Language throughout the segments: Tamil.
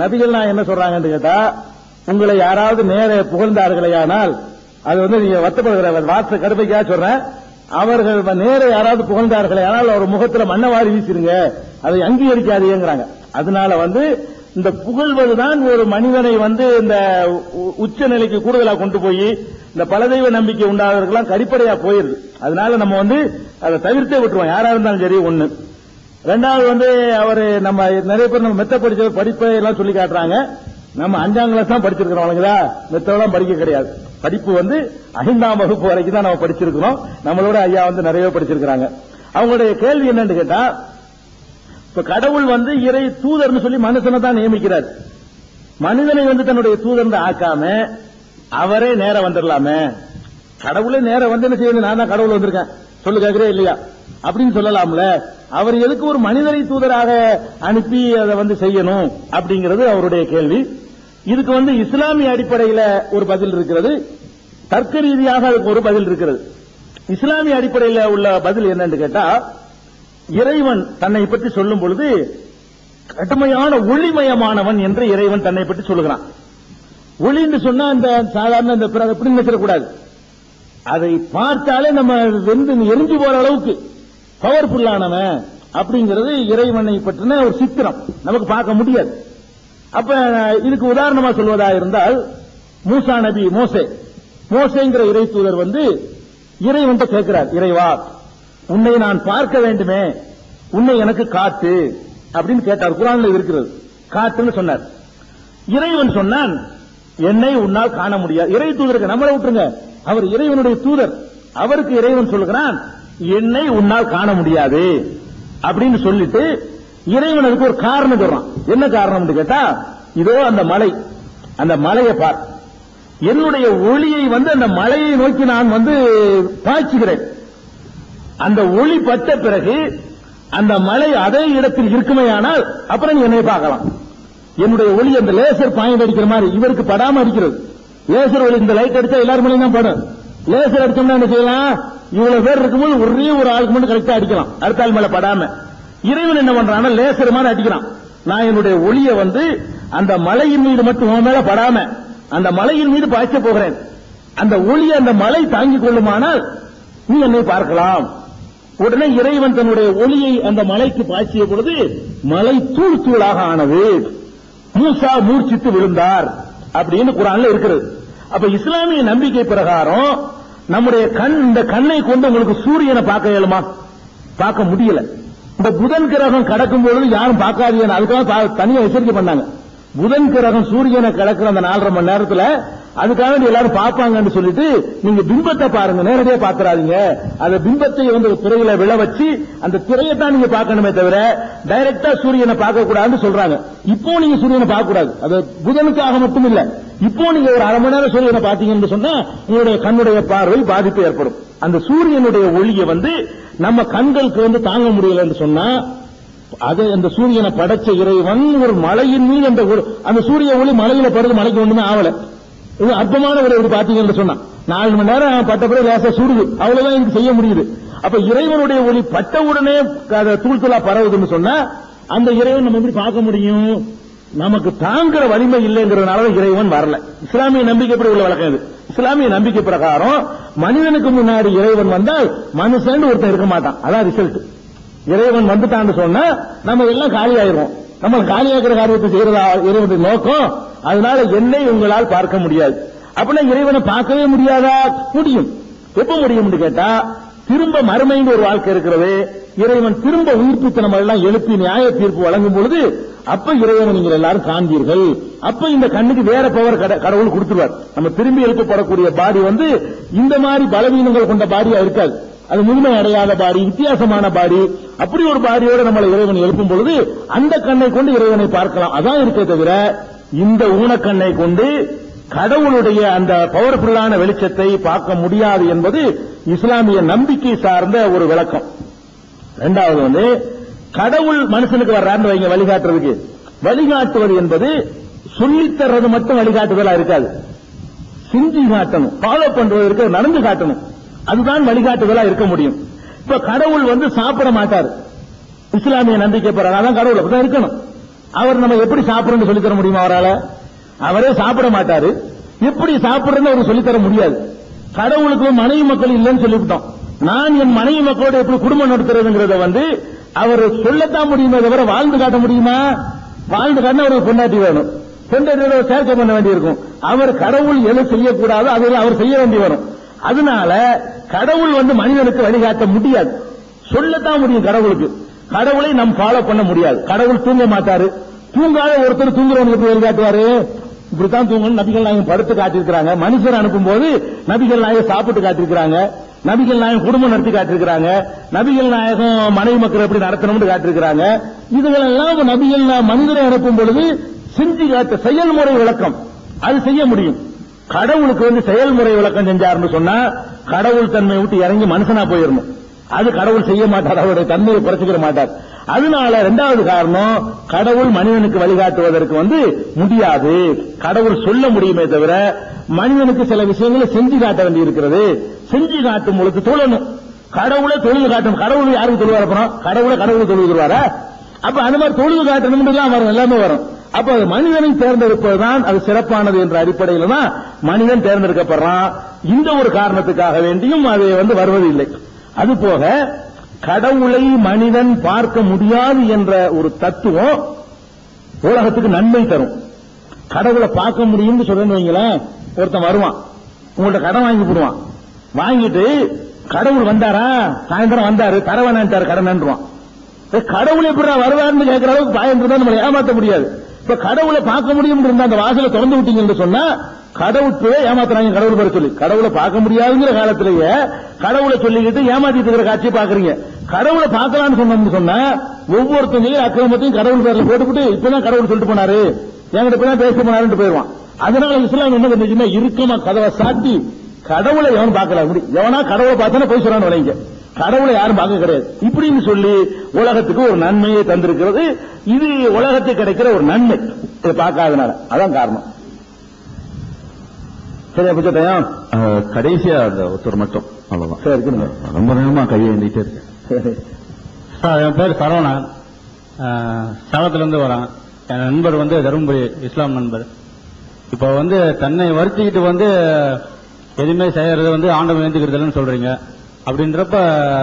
நபிகள் நான் என்ன சொல்றாங்கன்னு கேட்டா உங்களை யாராவது நேர புகழ்ந்தார்களேயானால் அது வந்து நீங்க வத்தப்படுகிற வார்த்தை கருப்பைக்காக சொல்றேன். அவர்கள் நேர யாராவது புகழ்ந்தார்களே ஆனால் அவர் முகத்துல மண்ணவாரி வீசிருங்க அதை அங்கீகரிக்காதேங்கிறாங்க அதனால வந்து இந்த புகழ்வதுதான் ஒரு மனிதனை வந்து இந்த உச்ச நிலைக்கு கூடுதலா கொண்டு போய் இந்த பலதெய்வ நம்பிக்கை உண்டாதவர்கள்லாம் கடிப்படையா போயிருது. அதனால நம்ம வந்து அதை தவிர்த்தே விட்டுருவோம். யாரா இருந்தாலும் சரி ஒண்ணு. ரெண்டாவது வந்து அவர் நம்ம நிறைய பேர் நம்ம மெத்த படிச்ச படிப்பை எல்லாம் சொல்லி காட்டுறாங்க. நம்ம அஞ்சாம் கிளாஸ் தான் படிச்சிருக்கிறோம் மெத்தவெல்லாம் படிக்க கிடையாது. படிப்பு வந்து ஐந்தாம் வகுப்பு வரைக்கும் தான் நம்ம படிச்சிருக்கிறோம். நம்மளோட ஐயா வந்து நிறைய படிச்சிருக்கிறாங்க. அவங்களுடைய கேள்வி என்னன்னு கேட்டா இப்ப கடவுள் வந்து இறை தூதர்னு சொல்லி மனுஷனை தான் நியமிக்கிறார். மனிதனை வந்து தன்னுடைய தூதர்னு ஆக்காம அவரே நேரம் வந்துடலாமே. கடவுளே நேரம் வந்து என்ன செய்யணும்? நான் தான் கடவுள் வந்திருக்கேன். சொல்லு கேக்குறே இல்லையா? அப்படின்னு சொல்லலாம்ல. அவர் எதுக்கு ஒரு மனிதரை தூதராக அனுப்பி அதை வந்து செய்யணும் அப்படிங்கிறது அவருடைய கேள்வி. இதுக்கு வந்து இஸ்லாமிய அடிப்படையில ஒரு பதில் இருக்கிறது. தர்க்க ரீதியாக அதுக்கு ஒரு பதில் இருக்கிறது. இஸ்லாமிய அடிப்படையில உள்ள பதில் என்னன்னு கேட்டா இறைவன் தன்னை பற்றி சொல்லும் பொழுது கடுமையான ஒளிமயமானவன் என்று இறைவன் தன்னை பற்றி சொல்லுகிறான். ஒளின்னு சொன்னா அந்த சாதாரண இந்த பிறகு இப்படி நினைச்சிடக்கூடாது அதை பார்த்தாலே நம்ம வெந்து எரிஞ்சு போற அளவுக்கு. பவர்ஃபுல்லானவன் அப்படிங்கிறது இறைவனை பற்றின ஒரு சித்திரம். நமக்கு பார்க்க முடியாது. அப்ப இதுக்கு உதாரணமா சொல்வதா இருந்தால் மூசா நபி மோசே. மோசேங்கிற இறை தூதர் வந்து இறைவன் கேட்கிறார் இறைவா உன்னை நான் பார்க்க வேண்டுமே. உன்னை எனக்கு காத்து அப்படின்னு கேட்டார். குரான்ல இருக்கிறது. காத்துன்னு சொன்னார். இறைவன் சொன்னான் என்னை உன்னால் காண முடியாது. இறை தூதருக்கு நம்மளை விட்டுருங்க. அவர் இறைவனுடைய தூதர். அவருக்கு இறைவன் சொல்லுகிறான் என்னை உன்னால் காண முடியாது அப்படின்னு சொல்லிட்டு இறைவனுக்கு ஒரு காரணம் சொல்றான். என்ன காரணம் கேட்டா இதோ அந்த மலை. அந்த மலையை பார். என்னுடைய ஒளியை வந்து அந்த மலையை நோக்கி நான் வந்து பாய்ச்சுகிறேன். அந்த ஒளி பட்ட பிறகு அந்த மலை அதே இடத்தில் இருக்குமேயானால் அப்புறம் என்னை பார்க்கலாம். என்னுடைய ஒளி அந்த லேசர் பாயிண்ட் அடிக்கிற மாதிரி இவருக்கு படாம அடிக்கிறது லேசர் ஒளி இந்த லைட் அடிச்சா எல்லாரும் மேலேயும் தான் படும். லேசர் அடிச்சோம்னா என்ன செய்யலாம்? இவ்வளவு பேர் இருக்கும்போது ஒரே ஒரு ஆளுக்கு மட்டும் கரெக்டா அடிக்கலாம். அடுத்த ஆள் மேல படாம. இறைவன் என்ன பண்றான் லேசர் மாதிரி அடிக்கிறான். நான் என்னுடைய ஒளியை வந்து அந்த மலையின் மீது மட்டும் உன் மேல படாம அந்த மலையின் மீது பாய்ச்ச போகிறேன். அந்த ஒளி அந்த மலை தாங்கிக் கொள்ளுமானால் நீ என்னை பார்க்கலாம். உடனே இறைவன் தன்னுடைய ஒளியை அந்த மலைக்கு பாய்ச்சிய பொழுது மலை தூள் தூளாக ஆனது. மூசா மூர்ச்சித்து விழுந்தார் அப்படின்னு குரான்ல இருக்கிறது அப்ப இஸ்லாமிய நம்பிக்கை பிரகாரம் நம்முடைய கண் இந்த கண்ணை கொண்டு உங்களுக்கு சூரியனை பார்க்க இயலுமா? பார்க்க முடியல. இந்த புதன் கிரகம் கடக்கும் பொழுது யாரும் பார்க்காதீங்க அதுக்காக தனியாக தனியா எச்சரிக்கை பண்ணாங்க. புதன் கிரகம் சூரியனை கடக்கிற அந்த நாலரை மணி நேரத்துல அதுக்காக வேண்டி எல்லாரும் பார்ப்பாங்கன்னு சொல்லிட்டு நீங்க பிம்பத்தை பாருங்க நேரடியா பாத்துறாதீங்க அந்த பிம்பத்தை வந்து திரையில விழ வச்சு அந்த திரையை தான் நீங்க பார்க்கணுமே தவிர டைரக்டா சூரியனை பார்க்க கூடாதுன்னு சொல்றாங்க. இப்போ நீங்க சூரியனை பார்க்க கூடாது அது புதனுக்காக மட்டும் இல்ல இப்போ நீங்க ஒரு அரை மணி நேரம் சூரியனை பார்த்தீங்கன்னு சொன்னா உங்களுடைய கண்ணுடைய பார்வை பாதிப்பு ஏற்படும். அந்த சூரியனுடைய ஒளியை வந்து நம்ம கண்களுக்கு வந்து தாங்க முடியலன்னு சொன்னா அது அந்த சூரியனை படைச்ச இறைவன் ஒரு மலையின் மீது அந்த ஒரு- அந்த சூரிய ஒளி மலையில படுறது மலைக்கு ஒண்ணுமே ஆகலை. இது அற்பமான ஒரு ஒரு பாத்தீங்கன்னு சொன்னா நாலு மணி நேரம் பட்ட பிறகு லேசா சுடுது. அவ்வளவுதான் இதுக்கு செய்ய முடியுது. அப்ப இறைவனுடைய ஒளி பட்ட உடனே அதை தூள் தூளா பரவுதுன்னு சொன்னா அந்த இறைவன் நம்ம எப்படி பார்க்க முடியும்? நமக்கு தாங்குற வலிமை இல்லைங்கிறதுனால இறைவன் வரல. இஸ்லாமிய நம்பிக்கைப்படி உள்ள வழக்கம் இது. இஸ்லாமிய நம்பிக்கை பிரகாரம் மனிதனுக்கு முன்னாடி இறைவன் வந்தால் மனுஷன் ஒருத்தன் இருக்க மாட்டான். அதான் ரிசல்ட் இறைவன் வந்துட்டான்னு சொன்னா நம்ம எல்லாம் காலி ஆயிரும் நம்ம காலியாக்குற காரியத்தை செய்யறதா இறைவனுடைய நோக்கம்? அதனால என்னை உங்களால் பார்க்க முடியாது. அப்படின்னா இறைவனை பார்க்கவே முடியாதா? முடியும். எப்ப முடியும்னு கேட்டா திரும்ப மறுமைன்னு ஒரு வாழ்க்கை இருக்கிறது இறைவன் திரும்ப உயிர்ப்பித்த நம்ம எல்லாம் எழுப்பி நியாய தீர்ப்பு வழங்கும் பொழுது அப்ப இறைவன் நீங்கள் எல்லாரும் காண்பீர்கள். அப்ப இந்த கண்ணுக்கு வேற பவர் கடவுள் கொடுத்துருவார். நம்ம திரும்பி எழுப்பப்படக்கூடிய பாடி வந்து இந்த மாதிரி பலவீனங்கள் கொண்ட பாடியா இருக்காது. அது முழுமை அடையாத பாடி வித்தியாசமான பாடி அப்படி ஒரு பாரியோட நம்மளை இறைவன் எழுப்பும் பொழுது அந்த கண்ணை கொண்டு இறைவனை பார்க்கலாம். அதான் இருக்கே தவிர இந்த ஊனக்கண்ணை கொண்டு கடவுளுடைய அந்த பவர்ஃபுல்லான வெளிச்சத்தை பார்க்க முடியாது என்பது இஸ்லாமிய நம்பிக்கை சார்ந்த ஒரு விளக்கம். ரெண்டாவது வந்து கடவுள் மனுஷனுக்கு வர்றாருன்னு வைங்க வழிகாட்டுறதுக்கு. வழிகாட்டுவது என்பது சொல்லித்தர்றது மட்டும் வழிகாட்டுதலா இருக்காது. செஞ்சு காட்டணும் ஃபாலோ பண்றதற்கு நடந்து காட்டணும். அதுதான் வழிகாட்டுதலா இருக்க முடியும். இப்ப கடவுள் வந்து சாப்பிட மாட்டார். இஸ்லாமிய நம்பிக்கை பெறாதான் கடவுள் அப்படிதான் இருக்கணும். அவர் நம்ம எப்படி சாப்பிடணும்னு சொல்லித்தர முடியுமா அவரால? அவரே சாப்பிட மாட்டாரு. எப்படி சாப்பிடுறதுன்னு அவர் சொல்லித் தர முடியாது. கடவுளுக்கு மனைவி மக்கள் இல்லைன்னு சொல்லிவிட்டோம். நான் என் மனைவி மக்களோட எப்படி குடும்பம் நடத்துறதுங்கிறத வந்து அவர் சொல்லத்தான் முடியுமே தவிர வாழ்ந்து காட்ட முடியுமா? வாழ்ந்து காட்ட அவருக்கு பொண்டாட்டி வேணும். பொண்டாட்டியோட சேர்க்கை பண்ண வேண்டியிருக்கும். அவர் கடவுள் எது செய்யக்கூடாதோ அதில் அவர் செய்ய வேண்டி வரும். அதனால கடவுள் வந்து மனிதனுக்கு வழிகாட்ட முடியாது. சொல்லத்தான் முடியும் கடவுளுக்கு. கடவுளை நாம் ஃபாலோ பண்ண முடியாது. கடவுள் தூங்க மாட்டாரு. தூங்காத ஒருத்தர் தூங்குறவங்களுக்கு வழிகாட்டுவாரு? இப்படித்தான் தூங்கணும். நபிகள் நாயகம் படுத்து காட்டியிருக்கிறாங்க. மனுஷர் அனுப்பும் போது நபிகள் நாயகம் சாப்பிட்டு காட்டியிருக்கிறாங்க. நபிகள் நாயகம் குடும்பம் நடத்தி காட்டியிருக்கிறாங்க. நபிகள் நாயகம் மனைவி மக்கள் எப்படி நடத்தணும்னு காட்டியிருக்கிறாங்க. இதுகளெல்லாம் நபிகள் நா- மனிதரை அனுப்பும் பொழுது செஞ்சு காட்ட செயல்முறை விளக்கம். அது செய்ய முடியும். கடவுளுக்கு வந்து செயல்முறை விளக்கம் செஞ்சாருன்னு சொன்னா கடவுள் தன்மையை விட்டு இறங்கி மனுஷனா போயிடணும் அது கடவுள் செய்ய மாட்டார் அவருடைய தன்மையை குறைச்சிக்கிற மாட்டார். அதனால இரண்டாவது காரணம் கடவுள் மனிதனுக்கு வழிகாட்டுவதற்கு வந்து முடியாது. கடவுள் சொல்ல முடியுமே தவிர மனிதனுக்கு சில விஷயங்களை செஞ்சு காட்ட வேண்டி இருக்கிறது செஞ்சு காட்டும் பொழுது தொழணும். கடவுளை தொழில் காட்டணும். கடவுள் யாருக்கு தொழுவார் அப்புறம்? கடவுளை கடவுளை தொழில் தருவாரா? அப்ப அந்த மாதிரி தொழுது காட்டணும் வரும். எல்லாமே வரும். அப்ப அது மனிதனை தேர்ந்தெடுப்பதுதான் அது சிறப்பானது என்ற அடிப்படையில் தான் மனிதன் தேர்ந்தெடுக்கப்படுறான். இந்த ஒரு காரணத்துக்காக வேண்டியும் அது வந்து வருவதில்லை. அது போக கடவுளை மனிதன் பார்க்க முடியாது என்ற ஒரு தத்துவம் உலகத்துக்கு நன்மை தரும். கடவுளை பார்க்க முடியும்னு சொல்றேன்னு வைங்களேன் ஒருத்தன் வருவான். உங்கள்ட்ட கடன் வாங்கி போடுவான். வாங்கிட்டு கடவுள் வந்தாரா? சாயந்தரம் வந்தாரு. தர வேணான்ட்டாரு கடன்ன்றான் கடவுள் எப்படி வருவாருன்னு கேட்கிற அளவுக்கு பாயம் இருந்தா நம்மளை ஏமாத்த முடியாது. இப்ப கடவுளை பார்க்க முடியும் இருந்த அந்த வாசலை திறந்து விட்டீங்கன்னு சொன்னா கடவுள் ஏமாத்துறாங்க கடவுள் பேர சொல்லி. கடவுளை பார்க்க முடியாதுங்கிற காலத்திலேயே கடவுளை சொல்லிக்கிட்டு ஏமாத்திட்டு இருக்கிற காட்சியை பாக்குறீங்க கடவுளை பார்க்கலாம்னு சொன்னோம்னு சொன்னா ஒவ்வொருத்தங்களையும் அக்கிரமத்தையும் கடவுள் பேர்ல போட்டுவிட்டு இப்பதான் கடவுள் சொல்லிட்டு போனாரு. என்கிட்ட இப்பதான் பேச போனாருன்னு போயிருவான் அதனால இஸ்லாம் என்ன பண்ணுச்சுன்னா இறுக்கமா கதவை சாத்தி கடவுளை எவன் பார்க்கல. அப்படி எவனா கடவுளை பார்த்தானே போய் சொல்றான்னு விளைங்க கடவுளை யாரும் பார்க்க கிடையாது. இப்படின்னு சொல்லி உலகத்துக்கு ஒரு நன்மையை தந்திருக்கிறது. இது உலகத்துக்கு கிடைக்கிற ஒரு நன்மை. இதை பார்க்காதனால. அதான் காரணம். சரியா பிச்சத்தையும் கடைசியா அந்த ஒருத்தர் மட்டும். அவ்வளவுதான். சரி ரொம்ப நேரமா கையை எண்ணிட்டே இருக்கேன். சரி. சார் என் பேர் சரவணன் சேலத்திலிருந்து வரேன். என் நண்பர் வந்து தருமபுரி இஸ்லாம் நண்பர். இப்போ வந்து தன்னை வருத்திக்கிட்டு வந்து எதுவுமே செய்யறது வந்து ஆண்டவன் ஏந்துக்கிறதுலன்னு சொல்றீங்க. அப்படின்றப்ப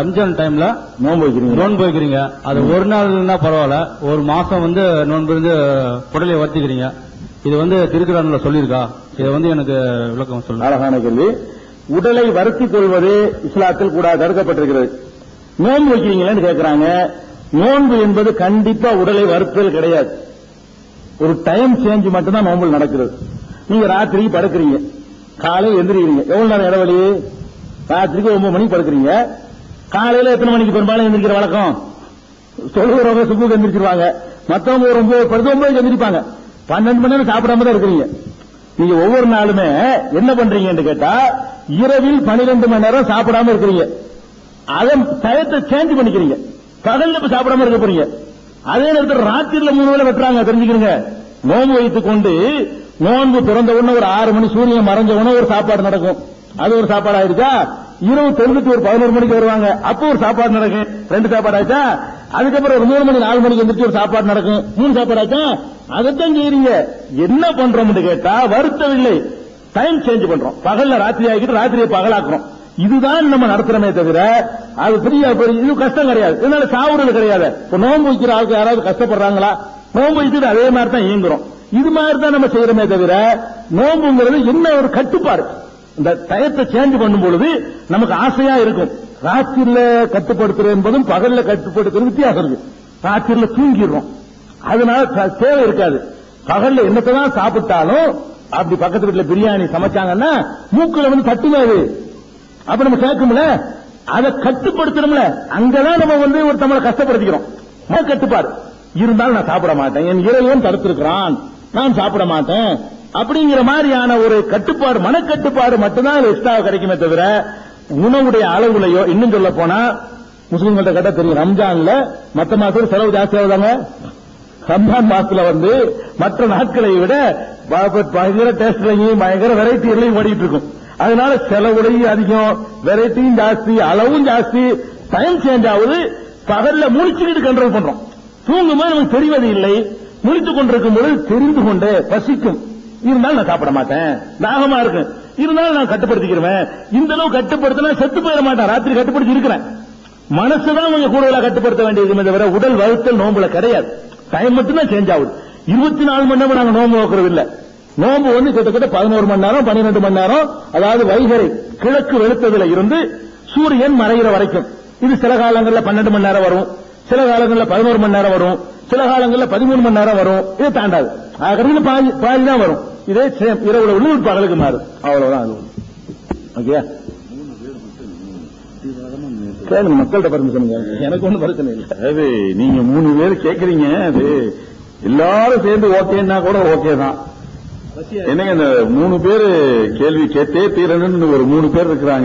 ரம்ஜான் டைம்ல நோன்பு வைக்கிறீங்க. நோன்பு வைக்கிறீங்க. அது ஒரு நாள்னா பரவாயில்ல. ஒரு மாசம் வந்து நோன்பு இருந்து உடலை வருத்திக்கிறீங்க. இது வந்து திருக்குறான்ல சொல்லியிருக்கா? இதை வந்து எனக்கு விளக்கம் சொல்லுங்க. அழகான கேள்வி. உடலை வருத்திக் கொள்வது இஸ்லாத்தில் கூட தடுக்கப்பட்டிருக்கிறது. நோன்பு வைக்கிறீங்களேன்னு கேட்கிறாங்க நோன்பு என்பது கண்டிப்பா உடலை வருத்தல் கிடையாது. ஒரு டைம் சேஞ்ச் மட்டும்தான் நோன்பு நடக்கிறது நீங்க ராத்திரிக்கு படுக்கிறீங்க. காலையில் எந்திரிக்கிறீங்க. எவ்வளவு நேரம் இடைவெளி? ராத்திரிக்கு ஒன்பது மணிக்கு படுக்கிறீங்க. காலையில எத்தனை மணிக்கு பெரும்பாலும் எந்திரிக்கிற வழக்கம்? தொழுகிறவங்க சுப்புக்கு எந்திரிச்சிருவாங்க மத்தவங்க ஒரு ஒன்பது படுத்து ஒன்பது எந்திரிப்பாங்க. பன்னெண்டு மணி நேரம் சாப்பிடாம தான் இருக்கிறீங்க. நீங்க ஒவ்வொரு நாளுமே என்ன பண்றீங்கன்னு கேட்டா இரவில் பனிரெண்டு மணி நேரம் சாப்பிடாம இருக்கிறீங்க. அதன் டயத்தை சேஞ்ச் பண்ணிக்கிறீங்க. பகல்ல இப்ப சாப்பிடாம இருக்க போறீங்க. அதே நேரத்தில் ராத்திரில மூணு வேளை வெட்டுறாங்க. தெரிஞ்சுக்கிறீங்க நோன்பு வைத்துக் கொண்டு நோன்பு திறந்த உடனே ஒரு ஆறு மணி சூரியன் மறைஞ்ச உடனே ஒரு சாப்பாடு நடக்கும். அது ஒரு சாப்பாடு ஆயிருக்கா இரவு தொழுதுட்டு ஒரு பதினோரு மணிக்கு வருவாங்க. அப்போ ஒரு சாப்பாடு நடக்கும். ரெண்டு சாப்பாடு ஆச்சா? அதுக்கப்புறம் ஒரு மூணு மணி நாலு மணிக்கு எந்திரிச்சு ஒரு சாப்பாடு நடக்கும். மூணு சாப்பாடு ஆச்சா? அதைத்தான் செய்யறீங்க என்ன பண்றோம்னு கேட்டா வருத்தவில்லை டைம் சேஞ்ச் பண்றோம். பகல்ல ராத்திரி ஆகிட்டு ராத்திரியை பகலாக்குறோம். இதுதான் நம்ம நடத்துறமே தவிர அது பெரிய இது கஷ்டம் கிடையாது. இதனால சாவுறது கிடையாது. இப்ப நோன்பு வைக்கிற ஆளுக்கு யாராவது கஷ்டப்படுறாங்களா? நோன்பு வைக்கிறது அதே மாதிரி தான் இயங்குறோம். இது மாதிரி தான் நம்ம செய்யறமே தவிர நோன்புங்கிறது என்ன ஒரு கட்டுப்பாடு? இந்த டயத்தை சேஞ்ச் பண்ணும் பொழுது நமக்கு ஆசையா இருக்கும். ராத்திரில கட்டுப்படுத்துறது என்பதும் பகல்ல கட்டுப்படுத்துறது வித்தியாசம் இருக்கு. ராத்திரில தூங்கிடுறோம். அதனால த- தேவை இருக்காது. பகல்ல என்னத்தான் சாப்பிட்டாலும் அப்படி பக்கத்து வீட்டுல பிரியாணி சமைச்சாங்கன்னா மூக்குல வந்து தட்டுவாது அது அப்ப நம்ம கேட்கும்ல? அதை கட்டுப்படுத்தணும்ல. அங்கதான் நம்ம வந்து ஒரு தமிழை கஷ்டப்படுத்திக்கிறோம். கட்டுப்பாடு. இருந்தாலும் நான் சாப்பிட மாட்டேன். என் இறைவன் தடுத்திருக்கிறான். நான் சாப்பிட மாட்டேன். அப்படிங்கிற மாதிரியான ஒரு கட்டுப்பாடு மனக்கட்டுப்பாடு மட்டும்தான் எக்ஸ்ட்ரா கிடைக்குமே தவிர உணவுடைய அளவுலையோ இன்னும் சொல்ல போனா முஸ்லீம்கள்ட்ட கேட்டா தெரியும் ரம்ஜான்ல மத்த மாசத்துல செலவு ஜாஸ்தி ஆகுதாங்க ரம்ஜான் மாசத்துல வந்து மற்ற நாட்களை விட பயங்கர டேஸ்ட்லையும் பயங்கர வெரைட்டிலையும் ஓடிட்டு இருக்கும். அதனால செலவுலையும் அதிகம் வெரைட்டியும் ஜாஸ்தி அளவும் ஜாஸ்தி டைம் சேஞ்ச் ஆகுது. பகல்ல முடிச்சுக்கிட்டு கண்ட்ரோல் பண்றோம். தூங்கும்போது நமக்கு தெரிவது இல்லை. முடித்துக் கொண்டிருக்கும் பொழுது தெரிந்து கொண்டு பசிக்கும். இருந்தாலும் நான் சாப்பிட மாட்டேன். தாகமா இருக்கு. இருந்தாலும் நான் கட்டுப்படுத்திக்கிறேன் இந்த அளவு கட்டுப்படுத்தினா செத்து போயிட மாட்டேன். ராத்திரி கட்டுப்படுத்தி இருக்கிறேன். மனசுதான் கொஞ்சம் கூடுதலா கட்டுப்படுத்த வேண்டியது தவிர உடல் வகுத்தல் நோம்புல கிடையாது. டைம் மட்டும்தான் சேஞ்ச் ஆகுது. இருபத்தி நாலு மணி நேரம் நாங்க நோம்பு நோக்கிறது இல்ல. நோம்பு வந்து கிட்டத்தட்ட பதினோரு மணி நேரம் பன்னிரெண்டு மணி நேரம். அதாவது வைகரை கிழக்கு வெளுத்ததுல இருந்து சூரியன் மறைகிற வரைக்கும். இது சில காலங்கள்ல பன்னெண்டு மணி நேரம் வரும். சில காலங்கள்ல பதினோரு மணி நேரம் வரும். சில காலங்கள்ல பதிமூணு மணி நேரம் வரும். இது தாண்டாது. ஆகிறது பாதி பாதி தான் வரும். இதே சேம் இரவுல உள்ள பகலுக்கு மாறும். அவ்வளவுதான் அது. ஓகே கேளுங்க மக்கள்கிட்ட பர்மிஷன் எனக்கு ஒண்ணும் பிரச்சனை இல்லை. அதாவது நீங்க மூணு பேர் கேக்குறீங்க. அது எல்லாரும் சேர்ந்து ஓகேன்னா கூட ஓகே தான். என்னங்க இந்த மூணு பேர் கேள்வி கேட்டே தீரணும்னு ஒரு மூணு பேர் இருக்கிறாங்க.